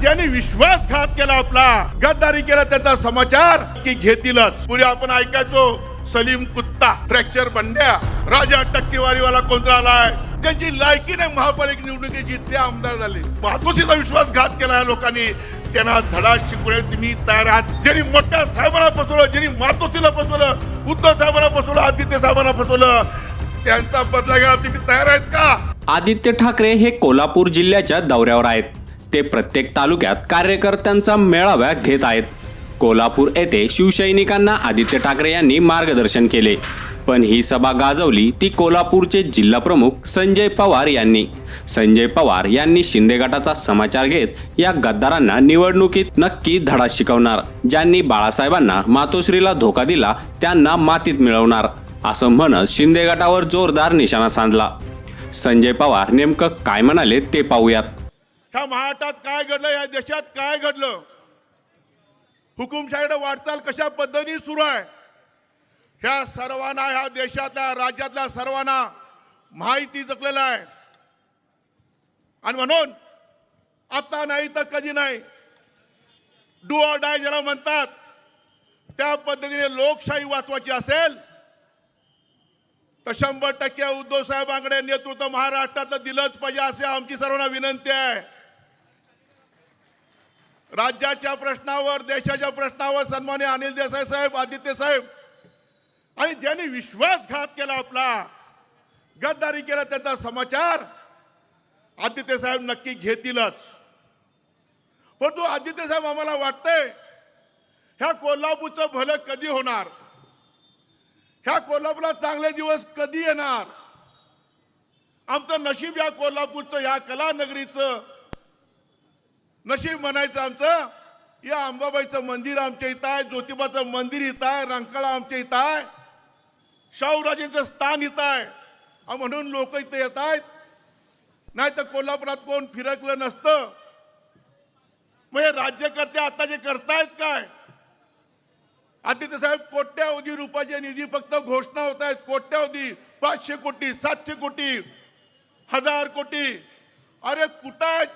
ज्यांनी विश्वासघात केला आपला गद्दारी केला त्याचा समाचार की घेतीलच. पुढे आपण ऐकायचो सलीम कुत्ता फ्रॅक्चर बंड्या राजा टक्केवारीवाला कोणता आलाय? त्यांची लायकी नाही महापालिका निवडणुकीची ते आमदार झाले. मातोश्रीचा विश्वासघात केला या लोकांनी. त्यांना धडा शिकवले तुम्ही तयार आहात. ज्यांनी मोठ्या साहेबांना फसवलं ज्यांनी मातोश्रीला फसवलं उद्धव साहेबांना फसवलं आदित्य साहेबांना फसवलं त्यांचा बदला घ्यायला तुम्ही तयार आहेत का? आदित्य ठाकरे हे कोल्हापूर जिल्ह्याच्या दौऱ्यावर आहेत. ते प्रत्येक तालुक्यात कार्यकर्त्यांचा मेळावा घेत आहेत. कोल्हापूर येथे शिवसैनिकांना आदित्य ठाकरे यांनी मार्गदर्शन केले. पण ही सभा गाजवली ती कोल्हापूरचे जिल्हाप्रमुख संजय पवार यांनी. संजय पवार यांनी शिंदे गटाचा समाचार घेत या गद्दारांना निवडणुकीत नक्की धडा शिकवणार ज्यांनी बाळासाहेबांना मातोश्रीला धोका दिला त्यांना मातीत मिळवणार असं म्हणत शिंदे गटावर जोरदार निशाणा साधला संजय पवार नेमकं काय म्हणाले ते पाहूयात. ह्या महाराष्ट्रात काय घडलं या देशात काय घडलं? हुकुमशाहीकडे वाटचाल कशा पद्धतीने सुरू आहे? ह्या सर्वांना ह्या देशातल्या राज्यातल्या सर्वांना माहिती जपलेलं आहे. आणि म्हणून आता नाही तर कधी नाही डू ऑर डाय ज्याला म्हणतात त्या पद्धतीने लोकशाही वाचवायची असेल तर शंभर टक्के उद्धव साहेबांकडे नेतृत्व महाराष्ट्रातलं दिलंच पाहिजे असे आमची सर्वांना विनंती आहे. राज्याच्या प्रश्नावर देशाच्या प्रश्नावर सन्मान्य अनिल देसाई साहेब आदित्य साहेब. आणि ज्यांनी विश्वासघात केला आपला गद्दारी केला त्याचा समाचार आदित्य साहेब नक्की घेतीलच. परंतु आदित्य साहेब आम्हाला वाटतंय ह्या कोल्हापूरचं भलं कधी होणार? ह्या कोल्हापूरला चांगले दिवस कधी येणार? आमचं नशीब या कोल्हापूरचं या कलानगरीचं नशीब म्हणायचं आमचं या अंबाबाईचं मंदिर आमच्या इथं आहे ज्योतिबाचं मंदिर इथं आहे रंकाळा आमच्या इथं आहे शाहूराजेंचं स्थान इथं आहे. म्हणून लोक इथं येत आहेत. नाही तर कोल्हापुरात कोण फिरकलं नसतं. मग हे राज्यकर्ते आता जे करतायत काय? आदित्य साहेब कोट्यावधी रुपयाचे निधी फक्त घोषणा होत आहेत. कोट्यावधी पाचशे कोटी सातशे कोटी हजार कोटी. अरे कुठं आहेत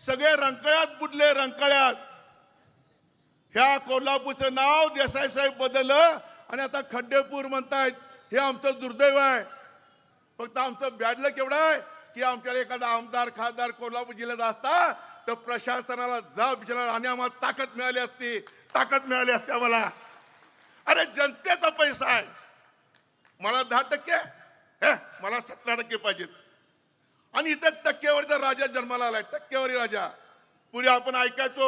सगळे रंकाळ्यात बुडले रंकाळ्यात. ह्या कोल्हापूरचं नाव देसाई साहेब बदललं आणि आता खड्डेपूर म्हणतायत हे आमचं दुर्दैव आहे. फक्त आमचं बॅडलं केवढं आहे की आमच्याकडे एखादा आमदार खासदार कोल्हापूर जिल्ह्यात असता तर प्रशासनाला जा विचारणार आणि आम्हाला ताकद मिळाली असती. ताकद मिळाली असते आम्हाला. अरे जनतेचा पैसा आहे. मला दहा टक्के मला सतरा टक्के पाहिजेत. आणि इथे टक्केवारीचा राजा जन्माला आलाय. टक्केवारी राजा. पुढे आपण ऐकायचो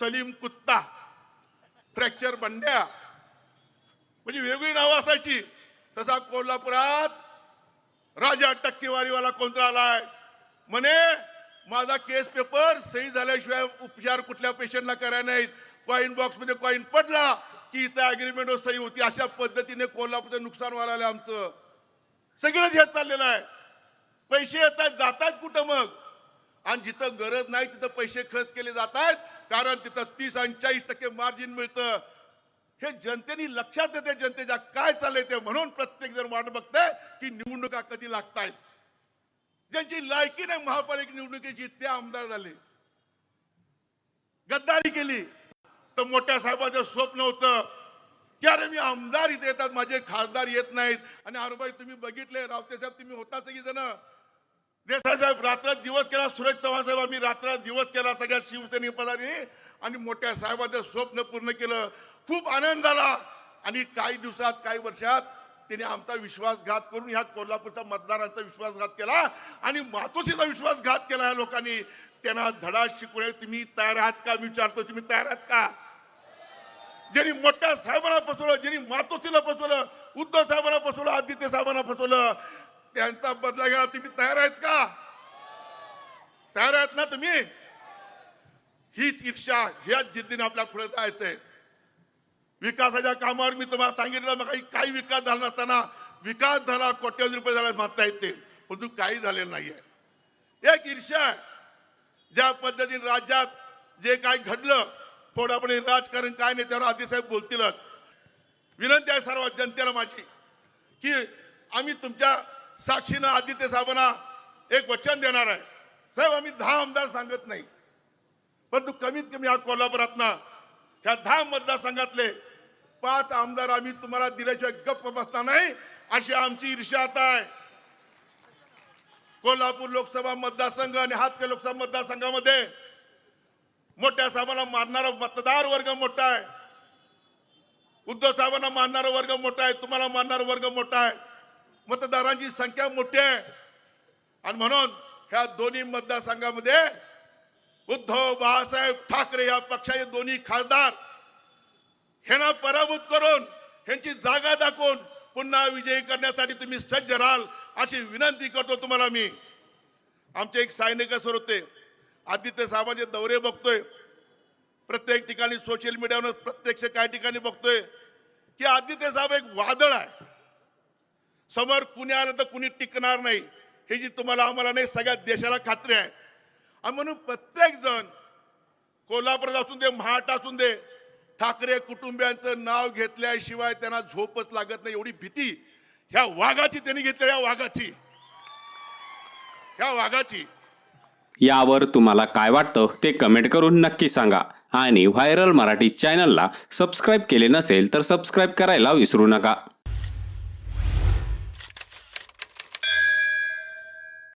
सलीम कुत्ता. फ्रॅक्चर बंड्या. म्हणजे वेगळी नावं असायची. तसा कोल्हापुरात राजा टक्केवारीवाला कोणता आलाय? म्हणे माझा केस पेपर सही झाल्याशिवाय उपचार कुठल्या पेशंटला करायला नाहीत. कॉईन बॉक्समध्ये कॉईन पडला की इथं अग्रीमेंट सही होती. अशा पद्धतीने कोल्हापूरचं नुकसान व्हायला आलं आमचं. सगळंच हे चाललेलं आहे. पैसे येतात जातात कुठं मग? आणि जिथं गरज नाही तिथं पैसे खर्च केले जात आहेत कारण तिथं तीस आणि चाळीस टक्के मार्जिन मिळतं. हे जनतेने लक्षात येते जनतेच्या काय चाललंय ते म्हणून प्रत्येक जण वाट बघतंय की निवडणुका कधी लागतायत. ज्यांची लायकी नाही महापालिका निवडणुकीची ते आमदार झाले. गद्दारी केली. तर मोठ्या साहेबाचं स्वप्न होतं की अरे मी आमदार इथे येतात माझे खासदार येत नाहीत. आणि अरुबाई तुम्ही बघितले रावते साहेब तुम्ही होता सगळी जण देसाहेब रात्र दिवस केला सुरेश चव्हाण साहेब आम्ही रात्र दिवस केला सगळ्या शिवसेने पदाने. आणि मोठ्या साहेबाचं स्वप्न पूर्ण केलं. खूप आनंद झाला. आणि काही दिवसात काही वर्षात त्याने आमचा विश्वासघात करून ह्या कोल्हापूरच्या मतदारांचा विश्वासघात केला. आणि मातोश्रीचा विश्वासघात केला या लोकांनी. त्यांना धडा शिकवण्यास तुम्ही तयार आहात का? मी विचारतो तुम्ही तयार आहात का? ज्यांनी मोठ्या साहेबांना फसवलं ज्यांनी मातोश्रीला फसवलं उद्धव साहेबांना फसवलं आदित्य साहेबांना फसवलं त्यांचा बदला घ्यायला तुम्ही तयार आहेत का? तुम्ही? हीच इच्छा ह्याच जिद्दीने आपल्या पुढे जायचंय. विकासाच्या कामावर मी तुम्हाला सांगितलं काही काही विकास झाला नसताना विकास झाला कोट्यवधी रुपये झाला म्हणता येते परंतु काही झालेलं नाहीये. एक ईर्ष्या आहे. ज्या पद्धतीने राज्यात जे काय घडलं थोडापणे राजकारण काय नाही त्यावर आदिसाहेब बोलतीलच विनंती आहे सर्व जनतेला माझी की आम्ही तुमच्या साक्षीनं आदित्य साहेबांना एक वचन देणार आहे. साहेब आम्ही दहा आमदार सांगत नाही. परंतु कमीत कमी या कोल्हापुरातनं ह्या दहा मतदारसंघातले पाच आमदार आम्ही तुम्हाला दिल्याशिवाय गप्प बसणार नाही अशी आमची ईर्ष्या आता आहे. कोल्हापूर लोकसभा मतदारसंघ आणि हातके लोकसभा मतदारसंघामध्ये मोठ्या साहेबांना मानणारा मतदार वर्ग मोठा आहे. उद्धव साहेबांना मानणारा वर्ग मोठा आहे तुम्हाला मानणारा वर्ग मोठा आहे. मतदारांची संख्या मोठी आहे. आणि म्हणून ह्या दोन्ही मतदारसंघामध्ये उद्धव बाळासाहेब ठाकरे या पक्षाचे दोन्ही खासदार ह्यांना पराभूत करून ह्यांची जागा दाखवून पुन्हा विजयी करण्यासाठी तुम्ही सज्ज राहाल अशी विनंती करतो तुम्हाला मी. आमचे एक सैनिक सर होते आदित्य साहेबांचे दौरे बघतोय. प्रत्येक ठिकाणी सोशल मीडियावर प्रत्यक्ष काही ठिकाणी बघतोय की आदित्य साहेब एक वादळ आहे. समोर कुणी आलं तर कुणी टिकणार नाही. हे जी तुम्हाला आम्हाला नाही सगळ्या देशाला खात्री आहे. आणि म्हणून प्रत्येक जण कोल्हापुरात असून दे महाट असून दे ठाकरे कुटुंबियांचं नाव घेतल्याशिवाय त्यांना झोपच लागत नाही. एवढी भीती ह्या वाघाची त्यांनी घेतली ह्या वाघाची. ह्या वाघाची. यावर तुम्हाला काय वाटतं ते कमेंट करून नक्की सांगा. आणि व्हायरल मराठी चॅनलला सबस्क्राईब केले नसेल तर सबस्क्राईब करायला विसरू नका.